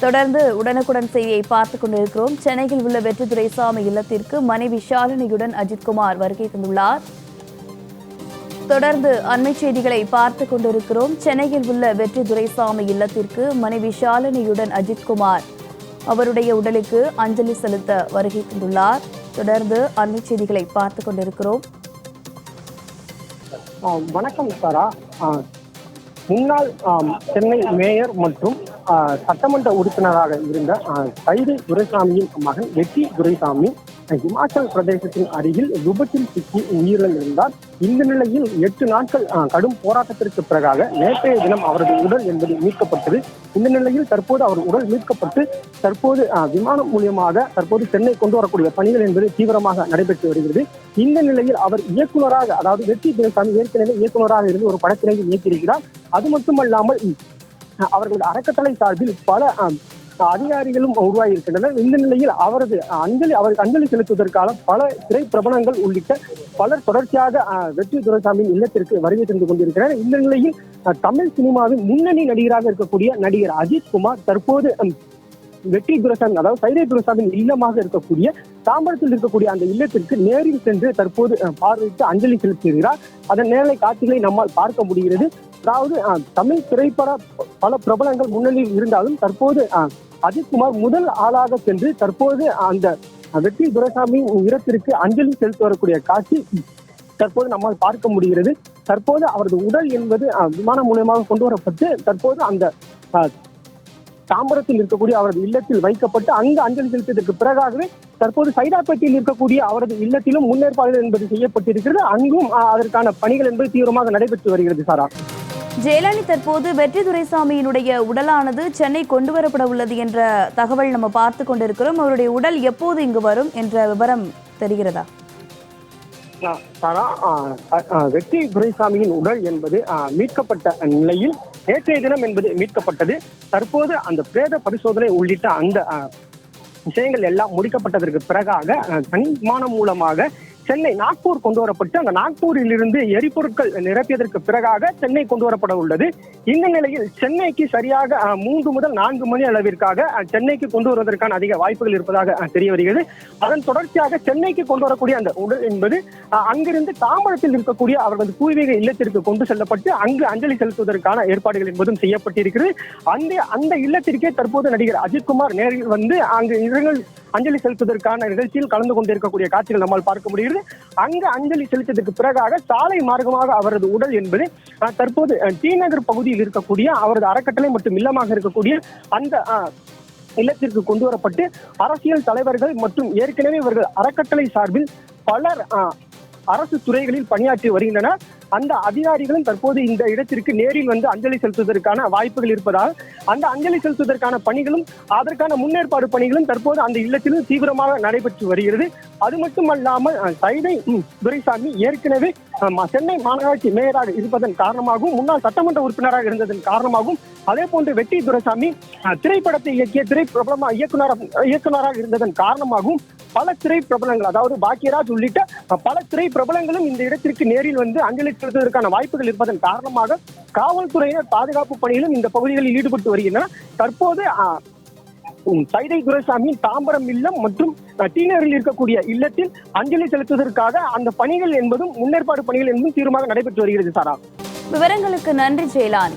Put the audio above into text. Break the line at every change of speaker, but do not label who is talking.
தொடர்ந்து உடனுக்குடன் செய்தியை பார்த்துக் கொண்டிருக்கிறோம். சென்னையில் உள்ள வெற்றி துரைசாமி இல்லத்திற்கு மனைவி ஷாலினியுடன் அஜித்குமார் வருகை தந்துள்ளார். தொடர்ந்து அண்மை செய்திகளை பார்த்துக் கொண்டிருக்கிறோம். சென்னையில் உள்ள வெற்றி துரைசாமி இல்லத்திற்கு மனைவி ஷாலினியுடன் அஜித்குமார் அவருடைய உடலுக்கு அஞ்சலி செலுத்த வருகை தந்துள்ளார். தொடர்ந்து அண்மை செய்திகளை பார்த்துக் கொண்டிருக்கிறோம்.
வணக்கம் சாரா. முன்னாள் சென்னை மேயர் மற்றும் சட்டமன்ற உறுப்பினராக இருந்த ஆ, துரைசாமியின் மகன் வெற்றி துரைசாமி ஆ, இமாச்சல் பிரதேசத்தின் அருகில் விபத்தில் சிக்கி உயிரிழந்திருந்தார். இந்த நிலையில் எட்டு நாட்கள் கடும் போராட்டத்திற்கு பிறகாக நேற்றைய தினம் அவரது உடல் என்பது மீட்கப்பட்டது. இந்த நிலையில் தற்போது அவர் உடல் மீட்கப்பட்டு தற்போது விமானம் மூலியமாக தற்போது சென்னை கொண்டு வரக்கூடிய பணிகள் என்பது தீவிரமாக நடைபெற்று வருகிறது. இந்த நிலையில் அவர் இயக்குனராக அதாவது வெற்றி துரைசாமி ஏற்கனவே இயக்குனராக இருந்து ஒரு படத்தினை இயக்கியிருக்கிறார். அது மட்டுமல்லாமல் அவர்களது அறக்கட்டளை சார்பில் பல அதிகாரிகளும் உருவாகியிருக்கின்றனர் இந்த நிலையில் அவரது அஞ்சலி அவருக்கு அஞ்சலி செலுத்துவதற்கான பல திரை பிரபலங்கள் உள்ளிட்ட பலர் தொடர்ச்சியாக வெற்றி துரைசாமியின் இல்லத்திற்கு வருகை தந்து கொண்டிருக்கிறார். இந்த நிலையில் தமிழ் சினிமாவின் முன்னணி நடிகராக இருக்கக்கூடிய நடிகர் அஜித் குமார் தற்போது வெற்றி துரசாமி அதாவது சைதை துரசாமியின் இல்லமாக இருக்கக்கூடிய தாம்பரத்தில் இருக்கக்கூடிய அந்த இல்லத்திற்கு நேரில் சென்று தற்போது பார்வையிட்டு அஞ்சலி செலுத்துகிறார். அதன் நேரலை காட்சிகளை நம்மால் பார்க்க முடிகிறது. அதாவது தமிழ் திரைப்பட பல பிரபலங்கள் முன்னணியில் இருந்தாலும் தற்போது அஜித்குமார் முதல் ஆளாக சென்று தற்போது அந்த வெற்றி துரைசாமி இடத்திற்கு அஞ்சலி செலுத்தி வரக்கூடிய காட்சி தற்போது நம்மால் பார்க்க முடிகிறது. தற்போது அவரது உடல் என்பது அஹ், விமானம் மூலியமாக கொண்டு வரப்பட்டு தற்போது அந்த அஹ், தாம்பரத்தில் இருக்கக்கூடிய அவரது இல்லத்தில் வைக்கப்பட்டு அங்கு அஞ்சலி செலுத்தியதற்கு பிறகாகவே தற்போது சைதாப்பேட்டையில் இருக்கக்கூடிய அவரது இல்லத்திலும் முன்னேற்பாடுகள் என்பது செய்யப்பட்டிருக்கிறது. அங்கும் அதற்கான பணிகள் என்பது தீவிரமாக நடைபெற்று வருகிறது சாரா.
ஜெயலலிதா தற்போது வெற்றி துரைசாமியினுடைய உடலானது சென்னை கொண்டு வரப்பட உள்ளது என்ற தகவல் நம்ம பார்த்து கொண்டிருக்கிறோம். அவருடைய உடல் எப்போது இங்கு வரும் என்ற விவரம் தெரிகிறதா?
வெற்றி துரைசாமியின் உடல் என்பது மீட்கப்பட்ட நிலையில் நேற்றைய தினம் என்பது மீட்கப்பட்டது. தற்போது அந்த பிரேத பரிசோதனை உள்ளிட்ட அந்த விஷயங்கள் எல்லாம் முடிக்கப்பட்டதற்கு பிறகாக ஆ, மூலமாக சென்னை நாக்பூர் கொண்டு வரப்பட்டு அந்த நாக்பூரில் இருந்து எரிபொருட்கள் நிரப்பியதற்கு பிறகாக சென்னை கொண்டு வரப்பட உள்ளது. இந்த நிலையில் சென்னைக்கு சரியாக மூன்று முதல் நான்கு மணி அளவிற்காக சென்னைக்கு கொண்டு வருவதற்கான அதிக வாய்ப்புகள் இருப்பதாக தெரிய வருகிறது. அதன் தொடர்ச்சியாக சென்னைக்கு கொண்டு வரக்கூடிய அந்த உடல் என்பது அங்கிருந்து தாம்பரத்தில் இருக்கக்கூடிய அவர்களது பூர்வீக இல்லத்திற்கு கொண்டு செல்லப்பட்டு அங்கு அஞ்சலி செலுத்துவதற்கான ஏற்பாடுகள் என்பதும் செய்யப்பட்டிருக்கிறது. அந்த அந்த இல்லத்திற்கே தற்போது நடிகர் அஜித்குமார் நேரில் வந்து அங்கு இரங்கல் அஞ்சலி செலுத்துவதற்கான நிகழ்ச்சியில் கலந்து கொண்டிருக்கக்கூடிய காட்சிகள் நம்மால் பார்க்க முடிகிறது. அங்கு அஞ்சலி செலுத்தியதற்கு பிறகாக சாலை மார்க்கமாக அவரது உடல் என்பது தற்போது அஹ், டி நகர் பகுதியில் இருக்கக்கூடிய அவரது அறக்கட்டளை மற்றும் இல்லமாக இருக்கக்கூடிய அந்த இல்லத்திற்கு கொண்டு வரப்பட்டு அரசியல் தலைவர்கள் மற்றும் ஏற்கனவே இவர்கள் அறக்கட்டளை சார்பில் பலர் அரசு துறைகளில் பணியாற்றி வருகின்றனர். அந்த அதிகாரிகளும் தற்போது இந்த இடத்திற்கு நேரில் வந்து அஞ்சலி செலுத்துவதற்கான வாய்ப்புகள் இருப்பதால் அந்த அஞ்சலி செலுத்துவதற்கான பணிகளும் அதற்கான முன்னேற்பாடு பணிகளும் தற்போது அந்த இல்லத்திலும் தீவிரமாக நடைபெற்று வருகிறது. அது மட்டுமல்லாமல் சைதை துரைசாமி ஏற்கனவே சென்னை மாநகராட்சி மேயராக இருப்பதன் காரணமாகவும் முன்னாள் சட்டமன்ற உறுப்பினராக இருந்ததன் காரணமாகவும் அதே போன்று வெற்றி துரைசாமி திரைப்படத்தை இயக்கிய திரை பிரபலமா இயக்குனராக இயக்குனராக இருந்ததன் காரணமாகவும் பல திரை பிரபலங்கள் அதாவது பாக்கியராஜ் உள்ளிட்ட பல திரை பிரபலங்களும் இந்த இடத்திற்கு நேரில் வந்து அஞ்சலி செலுத்துவதற்கான வாய்ப்புகள் இருப்பதன் காரணமாக காவல்துறையினர் பாதுகாப்பு பணியிலும் இந்த பகுதிகளில் ஈடுபட்டு வருகின்றனர். தற்போது சைதை துரைசாமியின் தாம்பரம் இல்லம் மற்றும் டீனரில் இருக்கக்கூடிய இல்லத்தில் அஞ்சலி செலுத்துவதற்காக அந்த பணிகள் என்பதும் முன்னேற்பாடு பணிகள் என்பதும் தீவிரமாக நடைபெற்று வருகிறது சாரா.
விவரங்களுக்கு நன்றி ஜெயலான்